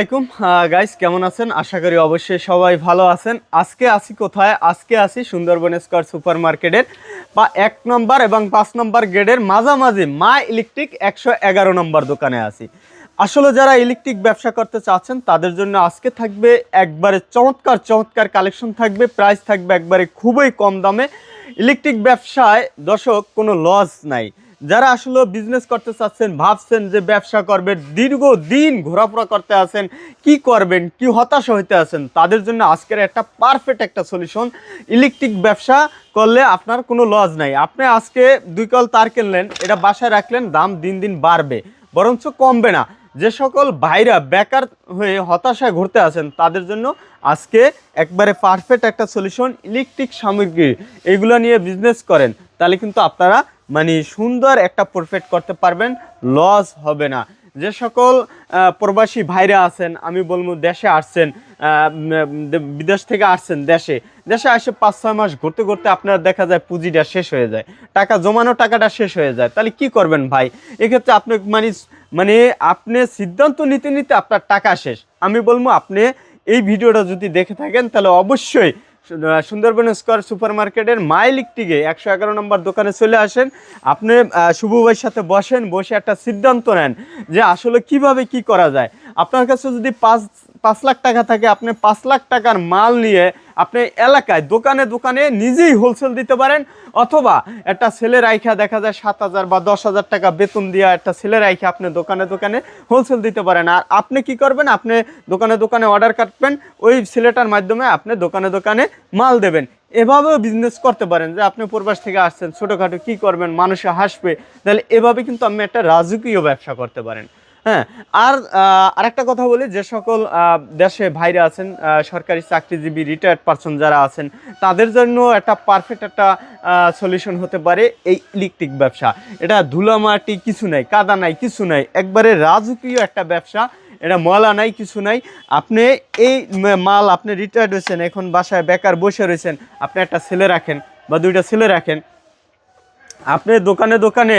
আসসালামাইকুম গাইস কেমন আছেন? আশা করি অবশ্যই সবাই ভালো আছেন। আজকে আসি কোথায়? আজকে আসি সুন্দরবন স্কোয়ার সুপার মার্কেটের বা এক নম্বর এবং পাঁচ নম্বর গেটের মাঝামাঝি মা ইলেকট্রিক একশো এগারো নম্বর দোকানে আছি। আসলে যারা ইলেকট্রিক ব্যবসা করতে চাচ্ছেন, তাদের জন্য আজকে থাকবে একবারে চমৎকার চমৎকার কালেকশন থাকবে। প্রাইস থাকবে একবারে খুবই কম দামে। ইলেকট্রিক ব্যবসায়, দর্শক, কোনো লস নাই। যারা আসলে বিজনেস করতে চাচ্ছেন, ভাবছেন যে ব্যবসা করবেন দীর্ঘ দিন ঘোরাফেরা করতে আছেন, কি করবেন, কি হতাশা হইতে আছেন, তাদের জন্য আজকের একটা পারফেক্ট একটা সলিউশন ইলেকট্রিক ব্যবসা করলে আপনার কোনো লস নাই। আপনি আজকে দুই কল তার কিনলেন, এটা বাসায় রাখলেন, দাম দিন দিন বাড়বে, বরঞ্চ কমবে না। যে সকল ভাইরা বেকার হয়ে হতাশায় ঘুরতে আছেন, তাদের জন্য আজকে একবারে পারফেক্ট একটা সলিউশন ইলেকট্রিক সামগ্রী, এগুলো নিয়ে বিজনেস করেন, তাহলে কিন্তু আপনারা মানে সুন্দর একটা প্রফিট করতে পারবেন লস হবে না। যে সকল প্রবাসী ভাইরা আছেন, আমি বলব দেশে আসছেন বিদেশ থেকে আসছেন দেশে দেশে আসে পাঁচ, ছয় মাস ঘুরতে ঘুরতে আপনার দেখা যায় পুঁজিটা শেষ হয়ে যায়, টাকা জমানো টাকাটা শেষ হয়ে যায়। তাহলে কি করবেন ভাই? এক্ষেত্রে আপনি মানে মানে আপনি সিদ্ধান্ত নিতে নিতে আপনার টাকা শেষ। আমি বলব আপনি এই ভিডিওটা যদি দেখে থাকেন, তাহলে অবশ্যই সুন্দরবন স্কোয়ার সুপার মার্কেটের মাইলিকটিকে একশো এগারো নম্বর দোকানে চলে আসেন। আপনি শুভভাইয়ের শুভ ভাইয়ের সাথে বসেন, বসে একটা সিদ্ধান্ত নেন যে আসলে কীভাবে কি করা যায়। আপনার কাছে যদি পাঁচ পাঁচ লাখ টাকা থাকে, আপনি পাঁচ লাখ টাকার মাল নিয়ে আপনি এলাকায় দোকানে দোকানে নিজেই হোলসেল দিতে পারেন, অথবা একটা ছেলে রাইখা দেখা যায় সাত হাজার বা দশ হাজার টাকা বেতন দিয়ে একটা ছেলে রাইখা আপনি দোকানে দোকানে হোলসেল দিতে পারেন। আর আপনি কি করবেন? আপনি দোকানে দোকানে অর্ডার কাটবেন, ওই ছেলেটার মাধ্যমে আপনি দোকানে দোকানে মাল দেবেন। এভাবেও বিজনেস করতে পারেন যে আপনি প্রবাস থেকে আসছেন, ছোটোখাটো কি করবেন, মানুষে হাসবে, তাহলে এভাবে কিন্তু আপনি একটা রাজকীয় ব্যবসা করতে পারেন। হ্যাঁ আর আরেকটা কথা বলি, যে সকল দেশে ভাইরা আছেন সরকারি চাকরিজীবী রিটায়ার্ড পারসন যারা আছেন, তাদের জন্য একটা পারফেক্ট একটা সলিউশন হতে পারে এই ইলেকট্রিক ব্যবসা। এটা ধুলামাটি কিছু নাই, কাদা নাই, কিছু নাই, একবারে রাজকীয় একটা ব্যবসা। এটা ময়লা নাই, কিছু নাই। আপনি এই মাল আপনি রিটায়ার্ড হয়েছেন, এখন বাসায় বেকার বসে রয়েছেন, আপনি একটা ছেলে রাখেন বা দুইটা ছেলে রাখেন, আপনি দোকানে দোকানে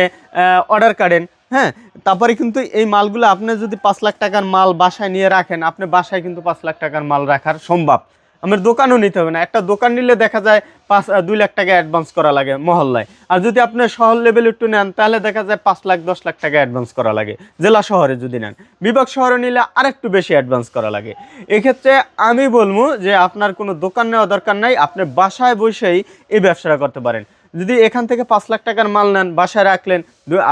অর্ডার কাটেন হ্যাঁ তারপরে কিন্তু এই মালগুলো আপনি যদি পাঁচ লাখ টাকার মাল বাসায় নিয়ে রাখেন, আপনি বাসায় কিন্তু পাঁচ লাখ টাকার মাল রাখার সম্ভব। আমার দোকানও নিতে হবে না। একটা দোকান নিলে দেখা যায় পাঁচ দুই লাখ টাকা অ্যাডভান্স করা লাগে মহল্লায়। আর যদি আপনি শহর লেভেল একটু নেন, তাহলে দেখা যায় পাঁচ লাখ, দশ লাখ টাকা অ্যাডভান্স করা লাগে। জেলা শহরে যদি নেন। বিভাগ শহরে নিলে আরেকটু বেশি অ্যাডভান্স করা লাগে। এক্ষেত্রে আমি বলব যে আপনার কোনো দোকান নেওয়া দরকার নাই। আপনি বাসায় বসেই এই ব্যবসাটা করতে পারেন। যদি এখান থেকে পাঁচ লাখ টাকার মাল নেন বাসায় রাখলেন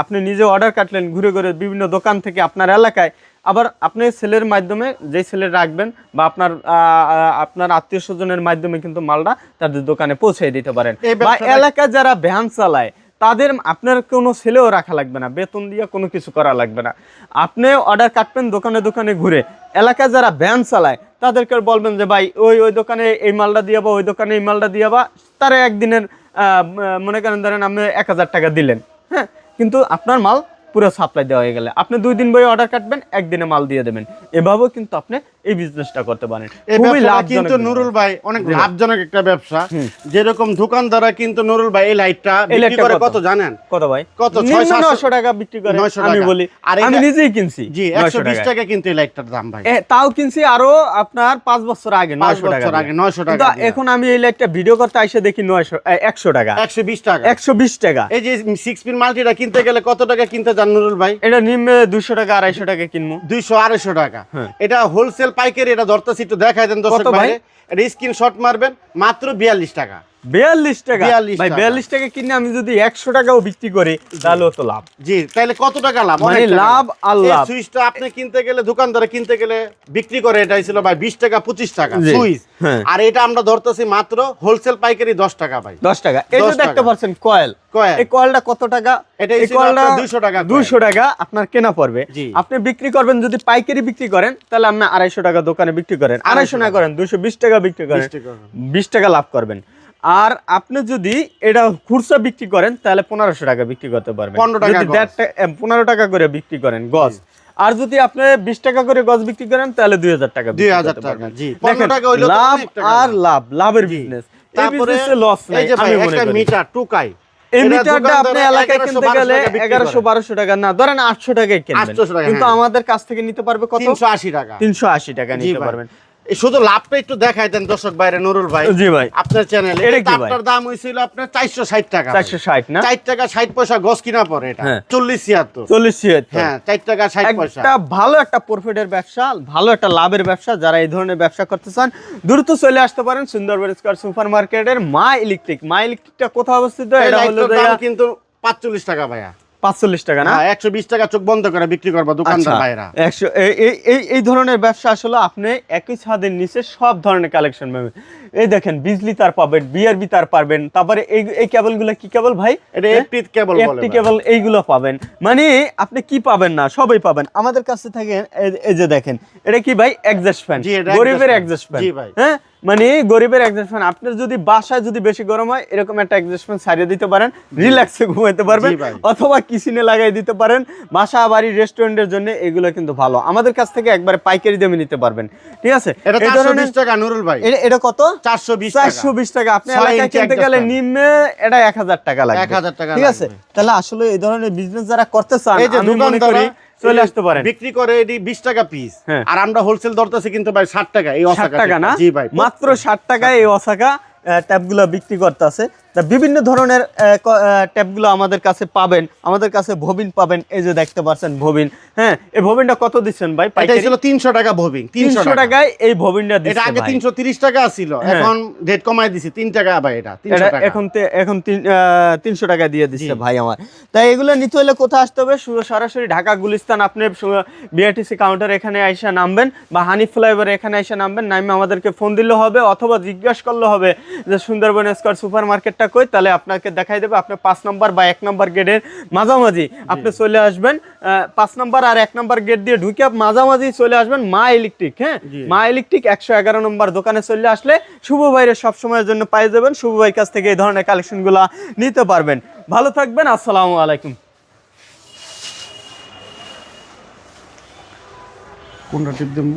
আপনি নিজে অর্ডার কাটলেন ঘুরে ঘুরে বিভিন্ন দোকান থেকে আপনার এলাকায় আবার আপনি সেলের মাধ্যমে যেই সেলে রাখবেন বা আপনার আপনার আত্মীয় স্বজনের মাধ্যমে কিন্তু মালটা তাদের দোকানে পৌঁছে দিতে পারেন। বা এলাকায় যারা ভ্যান চালায় তাদের আপনার কোনো ছেলেও রাখা লাগবে না বেতন দিয়ে কোনো কিছু করা লাগবে না। আপনি অর্ডার কাটবেন দোকানে দোকানে ঘুরে এলাকায় যারা ভ্যান চালায় তাদেরকে বলবেন যে ভাই ওই ওই দোকানে এই মালটা দিয়ে বা ওই দোকানে এই মালটা দিয়ে বা তারা একদিনের মনে করেন ধরেন আপনি এক হাজার টাকা দিলেন হ্যাঁ? কিন্তু আপনার মাল পুরো সাপ্লাই দেওয়া হয়ে গেলে। আপনি দুই দিন বই অর্ডার কাটবেন একদিনে মাল দিয়ে দেবেন। এভাবেও কিন্তু আপনি এই বিজনেসটা করতে পারেন। খুবই লাভজনক কিন্তু নুরুল ভাই অনেক লাভজনক একটা ব্যবসা। যেরকম দোকানদাররা কিন্তু নুরুল ভাই এই লাইটটা বিক্রি করে কত? জানেন? কত ভাই? কত? নিম্ন 900 টাকা বিক্রি করে আমি বলি। আর আমি নিজেই কিনছি। জি 900 একশো বিশ টাকায়। টাকা কিন্তু এই লাইটটার দাম ভাই। তাও কিনছি আরও আপনার পাঁচ বছর আগে পাঁচ 900 টাকা বছর আগে 900 টাকা এখন আমি এই লাইটটা ভিডিও করতে এসে দেখি নয়শো একশো টাকা। একশো বিশ টাকা। একশো বিশ টাকা। এই যে সিক্স পিন মাল্টিটা কিনতে গেলে কত টাকা কিনতে যান নুরুল ভাই। এটা নিম্নে দুশো টাকা আড়াইশো টাকা কিনবো। দুইশো আড়াইশো টাকা। হ্যাঁ। এটা হোলসেল পাইকারি এটা ধরতেছি একটু দেখাই দেন দর্শক? ভাই? এটা স্ক্রিনশট মারবেন মাত্র বিয়াল্লিশ টাকা। বিয়াল্লিশ টাকা। ভাই বিয়াল্লিশ টাকা কিনে আমি যদি একশো টাকাও বিক্রি করি তাহলেও তো লাভ। জি তাহলে কত টাকা লাভ? মানে লাভ। আর এই লাভ। সুইচটা আপনি কিনতে গেলে দোকানদারে কিনতে গেলে বিক্রি করে এটাই ছিল ভাই বিশ টাকা পঁচিশ টাকা সুইচ। হ্যাঁ। আর এটা আমরা ধরতেছি মাত্র হোলসেল পাইকারি দশ টাকা ভাই। দশ টাকা। এই যে 10 দেখতে পাচ্ছেন কয়েল। কয়েল। এই কয়েলটা কত টাকা? এটা এই কয়েলটা 200 টাকা। দুশো টাকা আপনার কেনা পড়বে। আপনি বিক্রি করবেন যদি পাইকারি বিক্রি করেন তাহলে আপনি আড়াইশো টাকা দোকানে বিক্রি করেন। আড়াইশো না টাকা। করেন দুইশো বিশ টাকা বিক্রি করেন। বিশ টাকা লাভ করবেন। আর আপনি যদি এটা খুচরা বিক্রি করেন তাহলে পনেরোশো টাকা বিক্রি করতে পারবেন। 15 টাকা যদি গজ। দেড় টাকা- এ, পনেরো টাকা করে বিক্রি করেন গজ। আর যদি আপনি বিশ টাকা করে গজ বিক্রি করেন তাহলে দুই হাজার টাকা 2000 করতে টাকা, পারবেন। জি। দেখেন, 15 টাকা হইলেও তো লাভ আর লাভ। লাভ লাভের বিজনেস তারপরে লস নাই এই যে ভাই আমি একটা মিটার টুকাই এই এটা মিটারটা দোকানদারে আপনি এলাকায় কিনতে গেলে এগারোশো বারোশো টাকা না ধরেন আটশো টাকায় কিনবেন। কিন্তু হ্যাঁ। আমাদের কাছ থেকে নিতে পারবে কত? তিনশো আশি টাকা। তিনশো আশি টাকা নিতে পারবেন। শুধু লাভটা একটু দেখাই দেন দর্শক বাইরে নুরুল ভাই। জি ভাই। আপনার চ্যানেলে এটা কি ভাই? আপনার দাম হয়েছিল আপনার চারশো ষাট টাকা। চারশো ষাট না? চার টাকা ষাট পয়সা গছ কিনা পরে এটা। হ্যাঁ। চল্লিশ ছিয়াত্তর। চল্লিশ ছিয়াত্তর। হ্যাঁ চার টাকা ষাট পয়সা। একটা ভালো একটা প্রফিটের ব্যবসা ভালো একটা লাভের ব্যবসা যারা এই ধরনের ব্যবসা করতে চান দ্রুত চলে আসতে পারেন সুন্দরবন স্কোয়ার সুপার মার্কেটের মা ইলেকট্রিক। মা ইলেকট্রিকটা কোথায় অবস্থিত? এটা হলো দাম কিন্তু পাঁচচল্লিশ টাকা ভাইয়া। পাঁচচল্লিশ টাকা না? হ্যাঁ একশো বিশ টাকা চোখ বন্ধ করে বিক্রি করব দোকানদার আচ্ছা, ভাইরা। একশো এই- এই- ধরনের ব্যবসা আসলে আপনি একই ছাদের নিচে সব ধরনের কালেকশন পাবেন। এই দেখেন বিজলি তার পাবেন বিআরবি তার পাবেন তারপরে এই এই কেবলগুলো কি কেবল ভাই? এটা এফটি কেবল বলে একটি কেবল এইগুলো পাবেন। মানে আপনি কি পাবেন না সবই পাবেন। আমাদের কাছে থাকে এই- যে দেখেন এটা কি ভাই? এক্সস্ট ফ্যান গরিবের exhaust ফ্যান ভাই। হ্যাঁ? মানে গরিবের ফ্যান আপনার যদি বাসায় যদি বেশি গরম হয় এরকম একটা ফ্যান ছাড়িয়ে দিতে পারেন রিল্যাক্সে ঘুমাইতে পারবেন অথবা কিচেনে লাগাই দিতে পারেন বাসা বাড়ি রেস্টুরেন্টের জন্য এগুলো কিন্তু ভালো। আমাদের কাছ থেকে একবারে পাইকারি দামে নিতে পারবেন ঠিক আছে? এটা এই চারশো ধরনের বিশ টাকা নুরুল ভাই। এটা- কত? চারশো বিশ চারশো বিশ টাকা। আপনি এলাকায় কিনতে গেলে নিম্নে এটা এক হাজার টাকা লাগবে। 1000 টাকা ঠিক আছে? তাহলে আসলে এই ধরনের বিজনেস যারা করতে চান এই যে আমি মনে করি চলে আসতে পারেন। বিক্রি করে এটি বিশ টাকা পিস হ্যাঁ। আর আমরা হোলসেল দরতেছি কিন্তু ভাই ষাট টাকা এই ষাট টাকা না? জি ভাই মাত্র ষাট টাকায় এই অসাকা ট্যাপগুলো বিক্রি করতে আছে তা বিভিন্ন ধরনের ট্যাবগুলো আমাদের কাছে পাবেন। আমাদের কাছে ভবিন পাবেন। এই যে দেখতে পাচ্ছেন ভবিন। হ্যাঁ এই ভবিনটা কত দিচ্ছেন ভাই এটা পাইকারি? ছিল তিনশো টাকা ভবিং তিনশো তিনশো টাকায় এই ভবিনটা দিচ্ছেন এটা আগে ভাই। তিনশো তিরিশ টাকা ছিল হ্যাঁ। এখন রেট কমাই দিছি তিন টাকা ভাই এটা তিনশো এটা টাকা। এখন এখন তিন- আহ, তিনশো টাকা দিয়ে দিচ্ছে ভাই আমার। তাই এগুলো নিতে হলে কোথায় আসতে হবে? সরাসরি ঢাকা গুলিস্তান আপনি বিআরটিসি কাউন্টার এখানে আইসা নামবেন বা হানি ফ্লাইওভার এখানে আইসা নামবেন। নামে আমাদেরকে ফোন দিলে হবে অথবা জিজ্ঞাসা করলে হবে যে সুন্দরবন স্কোয়ার সুপার মার্কেটটা কই তাহলে আপনাকে দেখাই দেবে। আপনি পাঁচ নম্বর বা এক নম্বর গেটের মাঝামাঝি। আপনি চলে আসবেন পাঁচ নম্বর আর এক নম্বর গেট দিয়ে ঢুকে মাঝামাঝি চলে আসবেন মা ইলেকট্রিক হ্যাঁ? মা ইলেকট্রিক একশো এগারো নম্বর দোকানে চলে আসলে শুভ ভাইয়ের সব সময়ের জন্য পাই যাবেন। শুভ ভাইয়ের কাছ থেকে এই ধরনের কালেকশনগুলো নিতে পারবেন। ভালো থাকবেন আসসালামু আলাইকুম। কোনটা টিপ দেবো?